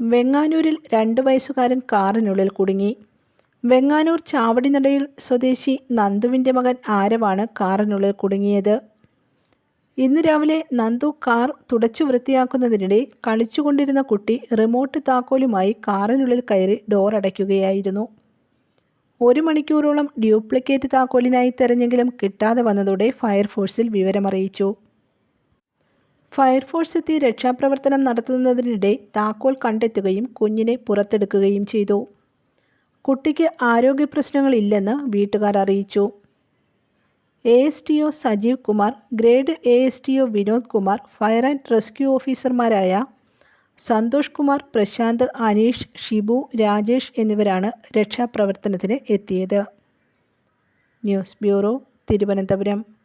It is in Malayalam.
വെങ്ങാനൂരിൽ രണ്ട് വയസ്സുകാരൻ കാറിനുള്ളിൽ കുടുങ്ങി. വെങ്ങാനൂർ ചാവടിനടയിൽ സ്വദേശി നന്ദുവിന്റെ മകൻ ആരവാണ് കാറിനുള്ളിൽ കുടുങ്ങിയത്. ഇന്ന് രാവിലെ നന്ദു കാർ തുടച്ചു വൃത്തിയാക്കുന്നതിനിടെ കളിച്ചുകൊണ്ടിരുന്ന കുട്ടി റിമോട്ട് താക്കോലുമായി കാറിനുള്ളിൽ കയറി ഡോർ അടയ്ക്കുകയായിരുന്നു. ഒരു മണിക്കൂറോളം ഡ്യൂപ്ലിക്കേറ്റ് താക്കോലിനായി തെരഞ്ഞെങ്കിലും കിട്ടാതെ വന്നതോടെ ഫയർഫോഴ്സിൽ വിവരമറിയിച്ചു. ഫയർഫോഴ്സ് എത്തി രക്ഷാപ്രവർത്തനം നടത്തുന്നതിനിടെ താക്കോൽ കണ്ടെത്തുകയും കുഞ്ഞിനെ പുറത്തെടുക്കുകയും ചെയ്തു. കുട്ടിക്ക് ആരോഗ്യ പ്രശ്നങ്ങളില്ലെന്ന് വീട്ടുകാർ അറിയിച്ചു. A S T O Sajeev Kumar grade A S T O Vinod Kumar fire and rescue ഓഫീസർമാരായ സന്തോഷ് കുമാർ പ്രശാന്ത് അനീഷ് ഷിബു രാജേഷ് എന്നിവരാണ് രക്ഷാപ്രവർത്തനത്തിന് എത്തിയത്. News bureau Thiruvananthapuram.